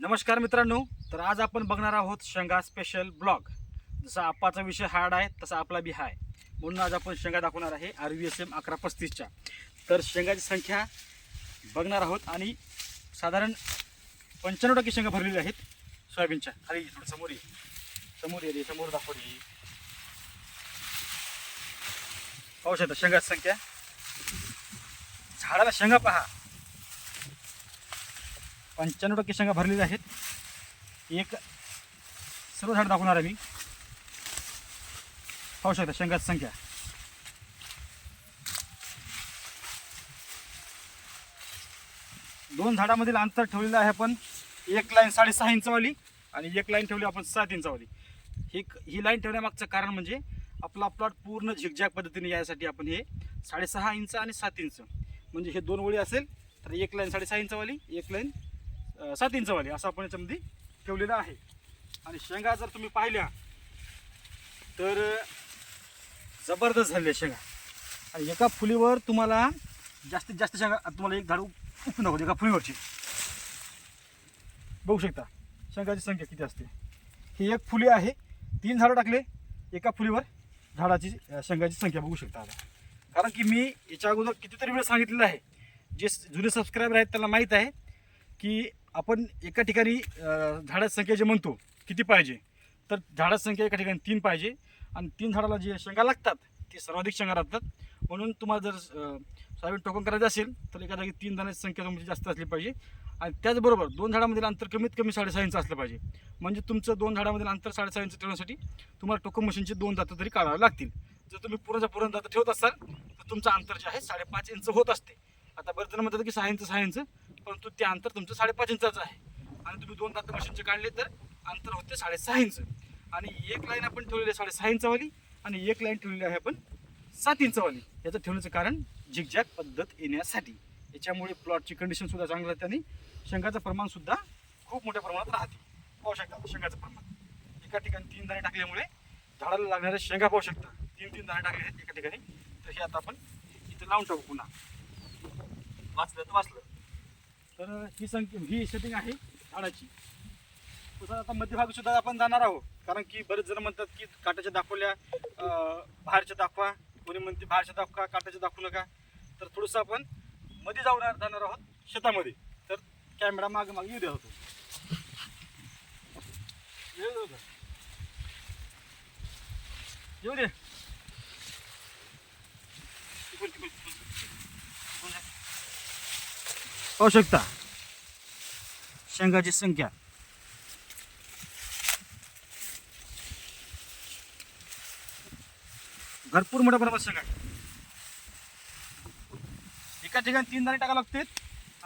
नमस्कार मित्रांनो तर आज आपण बघणार आहोत शेंगा स्पेशल ब्लॉग जसा आप्पाचा विषय हार्ड आहे तसा आपला बी हाय. म्हणून आज आपण शेंगा दाखवणार आहे आर व्ही एस एम अकरा पस्तीसच्या तर शेंगाची संख्या बघणार आहोत आणि साधारण पंच्याण्णव टक्के शेंगा भरलेल्या आहेत सोयाबीनच्या. खाली थोडं समोर ये. समोर ये रे समोर दाखव रे. पाहू शकता शेंगाची संख्या? झाडाला शेंगा पहा. पंच्याण्णव टक्के शेंगा भरलेल्या आहेत. एक सर्व झाड दाखवणार आहे मी. पाहू शकता शेंगाची संख्या. दोन झाडामधील अंतर ठेवलेलं आहे आपण. एक लाईन साडेसहा इंचवाली आणि एक लाईन ठेवली आपण सात इंचावाली. ही ही लाईन ठेवण्यामागचं कारण म्हणजे आपला प्लॉट पूर्ण झिकझॅक पद्धतीने यासाठी आपण हे साडेसहा इंच आणि सात इंच. म्हणजे हे दोन वळी असेल तर एक लाईन साडेसहा इंचावाली एक लाईन सात इंचवाली असं आपण याच्यामध्ये ठेवलेलं आहे. आणि शेंगा जर तुम्ही पाहिल्या तर जबरदस्त झालेल्या शेंगा. आणि एका फुलीवर तुम्हाला जास्तीत जास्त शेंगा तुम्हाला एक झाड उपन होते एका फुलीवरची. बघू शकता शेंगाची संख्या किती असते. ही एक फुली आहे तीन झाडं टाकले एका फुलीवर झाडाची शेंगाची संख्या बघू शकता आता. कारण की मी याच्या अगोदर कितीतरी वेळ सांगितलेलं आहे जे जुने सबस्क्रायबर आहेत त्यांना माहीत आहे की आपण एका ठिकाणी झाडाची संख्या जे म्हणतो किती पाहिजे? तर झाडाची संख्या एका ठिकाणी तीन पाहिजे. आणि तीन झाडाला जे शेंगा लागतात ते सर्वाधिक शेंगा लागतात. म्हणून तुम्हाला जर सोयाबीन टोकन करायचं असेल तर एका जागी तीन दाण्याची संख्या तुमची जास्त असली पाहिजे. आणि त्याचबरोबर दोन झाडामधील अंतर कमीत कमी साडेसहा इंच असलं पाहिजे. म्हणजे तुमचं दोन झाडामधील अंतर साडेसहा इंच ठेवण्यासाठी तुम्हाला टोकन मशीनचे दोन दातं तरी काढावे लागतील. जर तुम्ही पुराच्या पुरण दातं ठेवत असाल तर तुमचं अंतर जे आहे साडेपाच इंच होत असते. आता बरेच जण म्हणतात की सायन्स सायन्स सहा इंच परंतु ते अंतर तुमचं साडेपाच इंचाचं आहे. आणि तुम्ही दोन दात मशीनचे काढले तर अंतर होते साडेसहा इंच आणि एक लाईन आपण ठेवलेली आहे साडेसहा इंचावाली आणि एक लाईन ठेवलेली आहे आपण सात इंचवाली याचं ठेवण्याचं कारण झिकझॅक पद्धत येण्यासाठी. याच्यामुळे प्लॉटची कंडिशन सुद्धा चांगली राहते आणि शेंगाचं प्रमाण सुद्धा खूप मोठ्या प्रमाणात राहते. पाहू शकता शेंगाचं प्रमाण. एका ठिकाणी तीन दाणे टाकल्यामुळे झाडाला लागणाऱ्या शेंगा पाहू शकता. तीन तीन दाणे टाकले आहेत एका ठिकाणी. तर हे आता आपण इथे लावून टाकू पुन्हा. वाचलं तर वाचलं. तर ही संख्या ही सेटिंग आहे झाडाची तसं आता मध्यभागी सुद्धा आपण जाणार आहोत. कारण की बरेच जण म्हणतात की काटाच्या दाखवल्या बाहेरच्या दाखवा. कोणी म्हणते बाहेरच्या दाखवा काटाच्या दाखवू नका. तर थोडंसं आपण मध्ये जाऊन जाणार आहोत शेतामध्ये. तर कॅमेरा मागे मागे येऊ द्या होतो येऊ दे होतं. येऊ दे तिकडून, तिकडून, तिकडून. तिकडून जा. पाहू शकता. शेंगाची संख्या. भरपूर मोठ्या प्रमाणात शेंगा एका ठिकाणी तीन दाणे टाका लागते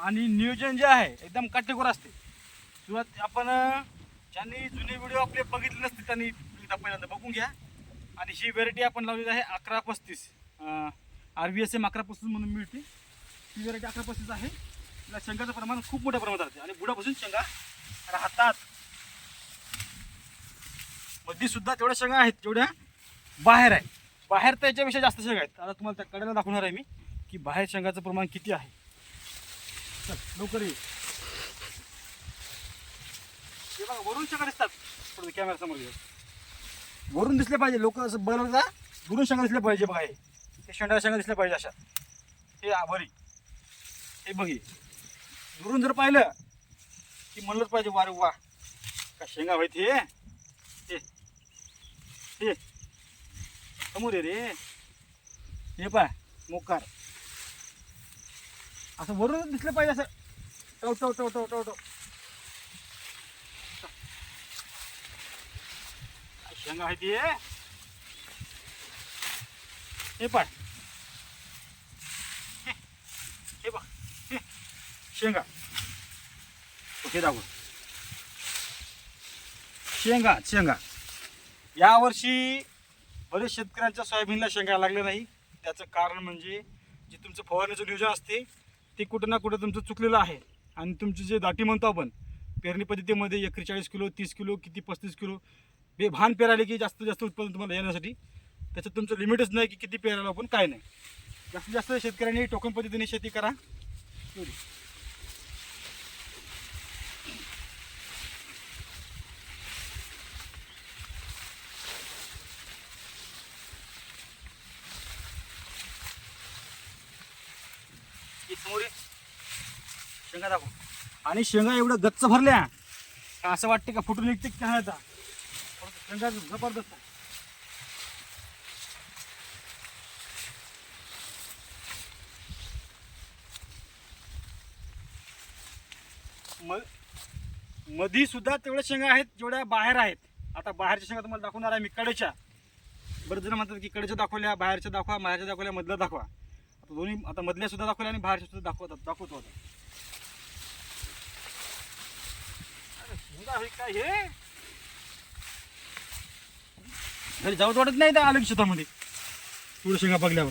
आणि नियोजन जे आहे एकदम काटेकोर असते. सुरुवात आपण ज्यांनी जुने व्हिडिओ आपले बघितले नसते त्यांनी एकदा पहिल्यांदा बघून घ्या. आणि ही व्हेरायटी आपण लावलेली आहे अकरा पस्तीस आर व्ही एस एम अकरा पस्तीस म्हणून मिळते. ही व्हेरायटी अकरा पस्तीस आहे. आपल्या शेंगाचं प्रमाण खूप मोठ्या प्रमाणात राहते. आणि बुडापासून शेंगा राहतात. मध्ये सुद्धा तेवढ्या शेंगा आहेत जेवढ्या बाहेर आहे बाहेर तर याच्यापेक्षा जास्त शेंगा आहेत. आता तुम्हाला त्या कडेला दाखवणार आहे मी की बाहेर शेंगाचं प्रमाण किती आहे. चल लवकर ये. हे बघा वरून शेंगा दिसतात. थोडं कॅमेरा समोर वरून दिसले पाहिजे. लोक असं बनवता दुरून शेंगा दिसले पाहिजे बघा हे. शेंडा शेंगा दिसल्या पाहिजे अशा. हे आभारी हे बघे दुरून जर पाहिलं की म्हणलंच पाहिजे वारे वा का शेंगा माहिती हे. हे समोर रे. हे पाय मोकार. असं वरून दिसलं पाहिजे असं. टव टव टव टव टव टव. काय शेंगा माहिती हे? पाय हे हे बघ हे शेंगा ओके दाखव शेंगा शेंगा यावर्षी बरेच शेतकऱ्यांच्या सोयाबीनला शेंगा लागले नाही. त्याचं कारण म्हणजे जे तुमचं फवारणीचं नियोजन असते ते कुठं ना कुठं तुमचं चुकलेलं आहे. आणि तुमची जे दाटी म्हणतो आपण पेरणी पद्धतीमध्ये एकरी चाळीस किलो तीस किलो किती पस्तीस किलो बेभान पेरायले की जास्तीत जास्त उत्पादन तुम्हाला येण्यासाठी त्याचं तुमचं लिमिटच नाही की किती पेरायला आपण काय नाही. जास्तीत जास्त शेतकऱ्यांनी टोकन पद्धतीने शेती करा एवढी. शेंगा दाखव. आणि शेंगा एवढं गच्च भरल्या का असं वाटते का फुटून निघते की काय आता? शेंगा जबरदस्त मधी सुद्धा तेवढ्या शेंगा आहेत जेवढ्या बाहेर आहेत. आता बाहेरच्या शेंगा तुम्हाला दाखवणार आहे मी कडेच्या. बरेच जण म्हणतात की कडेच्या दाखवल्या बाहेरच्या दाखवा बाहेरच्या दाखवल्या मधल्या दाखवा. आता दोन्ही आता मधल्या सुद्धा दाखवल्या आणि बाहेरच्या सुद्धा दाखवतात दाखवतो आता अरे, शेंगा आहे काय हे घरी जाऊच वाटत नाही त्या आलं की शेतामध्ये. थोडं शेंगा बघल्यावर.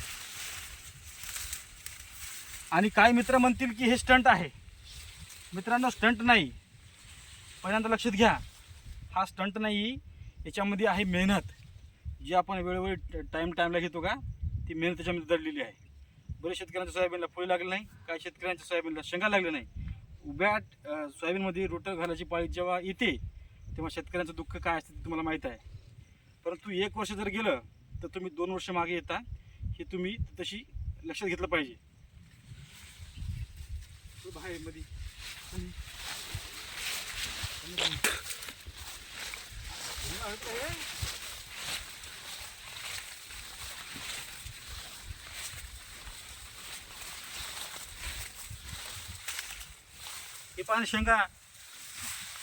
आणि काय मित्र म्हणतील की हे स्टंट आहे. मित्रांनो स्टंट नाही. पहिल्यांदा लक्षात घ्या हा स्टंट नाही याच्यामध्ये आहे मेहनत. जी आपण वेळोवेळी टाईम टाईमला घेतो का ती मेहनत त्याच्यामध्ये दडलेली आहे. बरेच शेतकऱ्यांच्या सोयाबीनला फुले लागले नाही काही शेतकऱ्यांच्या सोयाबीनला शेंगा लागले नाही. उभ्या सोयाबीनमध्ये रोटर घालायची पाळी जेव्हा येते तेव्हा शेतकऱ्यांचं दुःख काय असतं ते तुम्हाला माहीत आहे. परंतु एक वर्ष जर गेलं तर तुम्ही दोन वर्ष मागे येता. हे तुम्ही तशी लक्षात घेतलं पाहिजे. तो मध्ये हे पाहा शेंगा.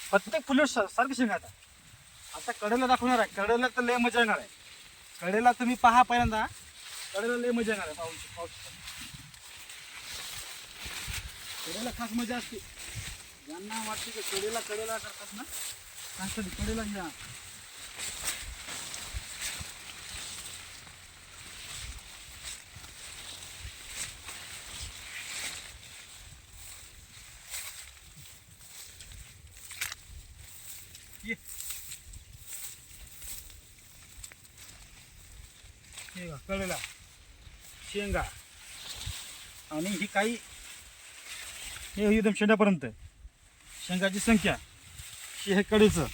प्रत्येक फुलं सारखं सारखी शेंगा आता आता कडेला दाखवणार आहे. कडेला तर लय मजा येणार आहे. कडेला तुम्ही पहा पहिल्यांदा. कडेला लय मजा येणार आहे पाहुणची पाऊस कडेला खास मजा असते. ज्यांना वाटते की कडेला कडेला करतात ना कडेला घ्या ये. हे कळलेला शेंगा. आणि ही काही हे एकदम शेंड्यापर्यंत शेंगाची संख्या. ही हे कडेचं.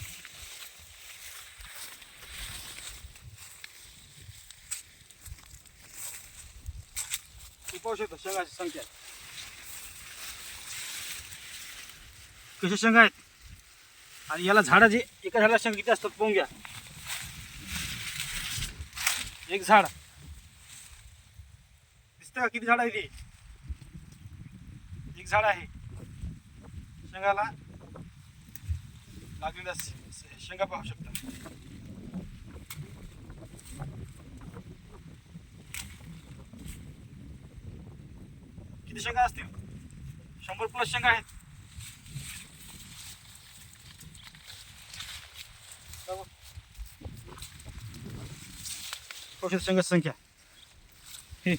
पाहू शकतो शेंगाची संख्या. कशा शेंगा आहेत? आणि याला झाडाचे एका झाडाला शेंगा किती असतात पोंग्या एक झाड. दिसतं किती झाड आहे ती? एक झाड आहे. शेंगाला लागलेल्या शेंगा पाहू शकता. किती शेंगा असतील? शंभर प्लस शेंगा आहेत. शेंगा संख्या. हे.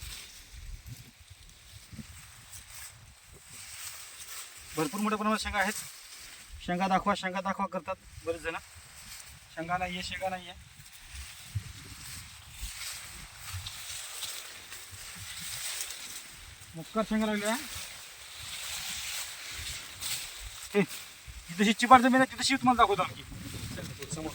भरपूर मोठ्या प्रमाणात शेंगा आहेत. शेंगा दाखवा शेंगा दाखवा करतात बरेच जण. शेंगा नाही आहे शेंगा नाही आहे मुक्कार शेंगा लागल्या. हे जशी चिपार जमीन आहे ती तशी तुम्हाला दाखवतो आणखी. समोर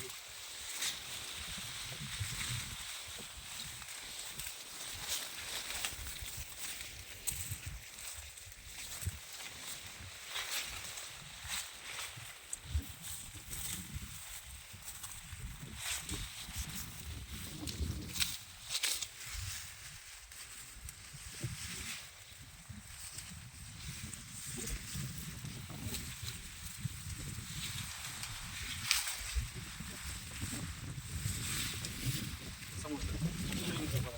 बघा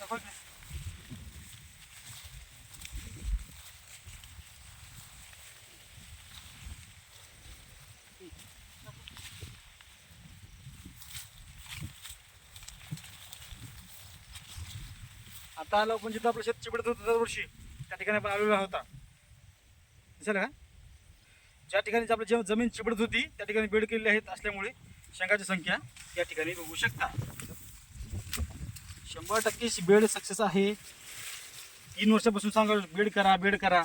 दाखव की. आता आलो म्हणजे पण जिथं आपलं शेत चिपडत होतं दरवर्षी. त्या ठिकाणी आपण आलेला होता. दिसलं का ज्या ठिकाणी आपली जेव्हा जमीन चिपडत होती त्या ठिकाणी बेड केलेले आहेत असल्यामुळे शेंगाची संख्या या ठिकाणी बघू शकता. शंभर टक्के बेड सक्सेस आहे. तीन वर्षापासून सांगा बेड करा बेड करा.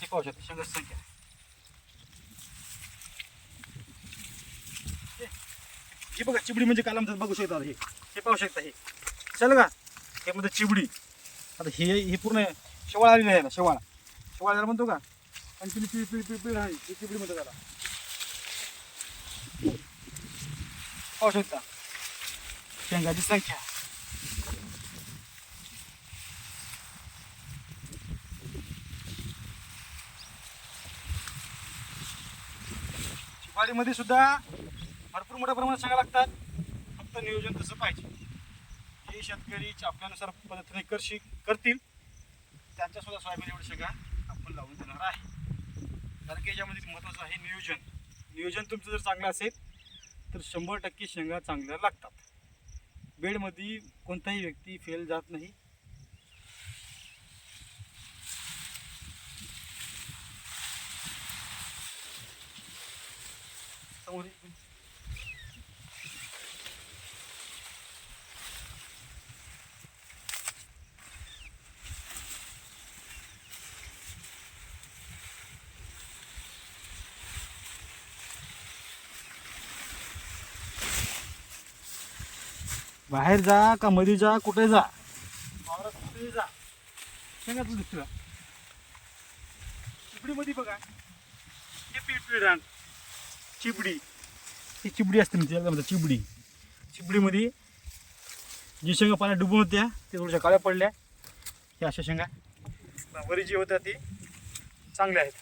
हे पाहू शकता शेंगाची संख्या. हे बघा चिबडी म्हणजे कालम बघू शकता हे. हे पाहू शकता हे. चल का? हे मध्ये चिबडी. आता हे हे पूर्ण शेवाळ आली नाही ना शेवाळा. शेवाळ म्हणतो का? कंटिन्यू पिळ पिळ पिळ पिळ आहे हे चिबडी म्हणतो त्याला. पाहू शकता? शेंगाची संख्या. शिवाळीमध्ये सुद्धा भरपूर मोठ्या प्रमाणात शेंगा लागतात. फक्त नियोजन तसं पाहिजे. जे शेतकरी आपल्यानुसार पद्धतीने करशी करतील त्यांच्यासुद्धा सोयाबीन एवढी शेंगा आपण लावून देणार आहे. कारण की याच्यामध्ये महत्त्वाचं आहे नियोजन. नियोजन तुमचं जर चांगलं असेल तर शंभर टक्के शेंगा चांगल्या लागतात. बेडमध्ये कोणताही व्यक्ती फेल जात नाही. समोर बाहेर जा का मध्ये जा कुठे जा? वावरात कुठे जा? शेंगातलं दिसतं चिपडीमध्ये बघा. हे पिळपिळ रान. चिबडी. ही चिबडी असते म्हणजे त्याला म्हणतात चिबडी. चिबडीमध्ये जी शेंगा पाण्यात डुबून होत्या ते थोड्याशा काळ्या पडल्या. ह्या अशा शेंगा. वरी जी होत्या ती चांगल्या आहेत.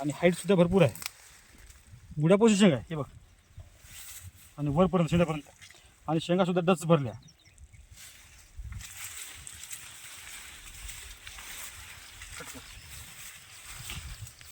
आणि हाईटसुद्धा भरपूर आहे. बुड्या पोझिशन आहे हे बघ. आणि वरपर्यंत शेंड्यापर्यंत आणि शेंगासुद्धा डच भरल्या.